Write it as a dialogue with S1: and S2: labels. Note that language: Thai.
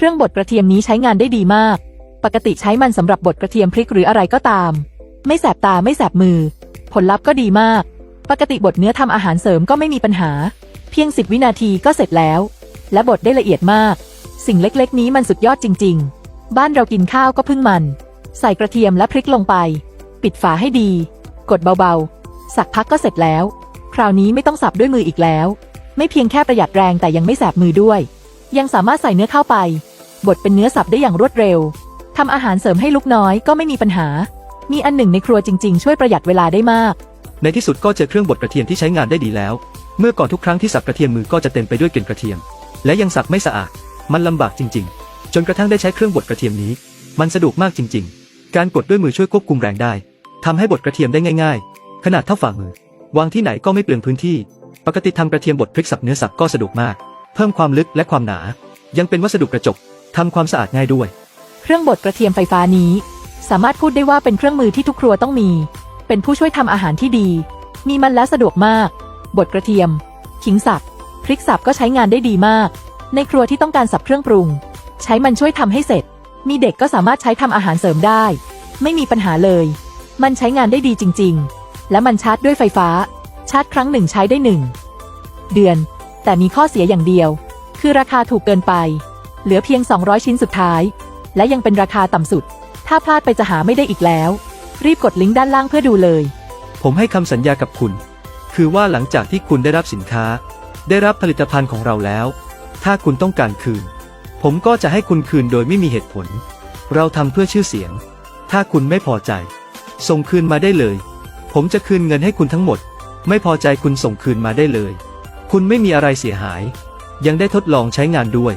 S1: เครื่องบดกระเทียมนี้ใช้งานได้ดีมาก ปกติใช้มันสำหรับบดกระเทียมพริกหรืออะไรก็ตาม ไม่แสบตาไม่แสบมือ ผลลัพธ์ก็ดีมาก ปกติบดเนื้อทำอาหารเสริมก็ไม่มีปัญหา เพียง10วินาทีก็เสร็จแล้ว และบดได้ละเอียดมาก สิ่งเล็กๆ นี้มันสุดยอดจริง ๆ บ้านเรากินข้าวก็พึ่งมัน ใส่กระเทียมและพริกลงไป ปิดฝาให้ดี กดเบาๆ สักพักก็เสร็จแล้ว คราวนี้ไม่ต้องสับด้วยมืออีกแล้ว ไม่เพียงแค่ประหยัดแรงแต่ยังไม่แสบมือด้วย ยังสามารถใส่เนื้อเข้าไป บดเป็นเนื้อสับได้อย่างรวดเร็วทำอาหารเสริมให้ลูกน้อยก็ไม่มีปัญหา มีอันหนึ่งในครัวจริง ๆ ช่วยประหยัดเวลาได้มาก
S2: ในที่สุดก็เจอเครื่องบดกระเทียมที่ใช้งานได้ดีแล้ว เมื่อก่อนทุกครั้งที่สับกระเทียมมือก็จะเต็มไปด้วยกลิ่นกระเทียม และยังสับไม่สะอาด มันลำบากจริง ๆ จนกระทั่งได้ใช้เครื่องบดกระเทียมนี้ มันสะดวกมากจริง ๆ การกดด้วยมือช่วยควบคุมแรงได้ทำให้บดกระเทียมได้ง่าย ๆ ขนาดเท่าฝ่ามือ วางที่ไหนก็ไม่เปลืองพื้นที่ ปกติทำกระเทียมบดพริกสับเนื้อสับก็สะดวกมาก เพิ่มความลึกและความหนา ยังเป็นวัสดุกระจก ทำความสะอาดง่ายด้วย
S1: เครื่องบดกระเทียมไฟฟ้านี้ สามารถพูดได้ว่าเป็นเครื่องมือที่ทุกครัวต้องมี เป็นผู้ช่วยทำอาหารที่ดี มีมันและสะดวกมาก บดกระเทียม ขิงสับ พริกสับก็ใช้งานได้ดีมาก ในครัวที่ต้องการสับเครื่องปรุง ใช้มันช่วยทำให้เสร็จ มีเด็กก็สามารถใช้ทำอาหารเสริมได้ ไม่มีปัญหาเลย มันใช้งานได้ดีจริง ๆ และมันชาร์จด้วยไฟฟ้า ชาร์จครั้งหนึ่งใช้ได้หนึ่งเดือน แต่มีข้อเสียอย่างเดียว คือราคาถูกเกินไป เหลือเพียง 200 ชิ้นสุดท้าย และยังเป็นราคาต่ำสุด ถ้าพลาดไปจะหาไม่ได้อีกแล้ว รีบกดลิงก์ด้านล่างเพื่อดูเลย
S2: ผมให้คำสัญญากับคุณ คือว่าหลังจากที่คุณได้รับสินค้า ได้รับผลิตภัณฑ์ของเราแล้ว ถ้าคุณต้องการคืน ผมก็จะให้คุณคืนโดยไม่มีเหตุผล เราทำเพื่อชื่อเสียง ถ้าคุณไม่พอใจ ส่งคืนมาได้เลย ผมจะคืนเงินให้คุณทั้งหมด ไม่พอใจคุณส่งคืนมาได้เลย คุณไม่มีอะไรเสียหาย ยังได้ทดลองใช้งานด้วย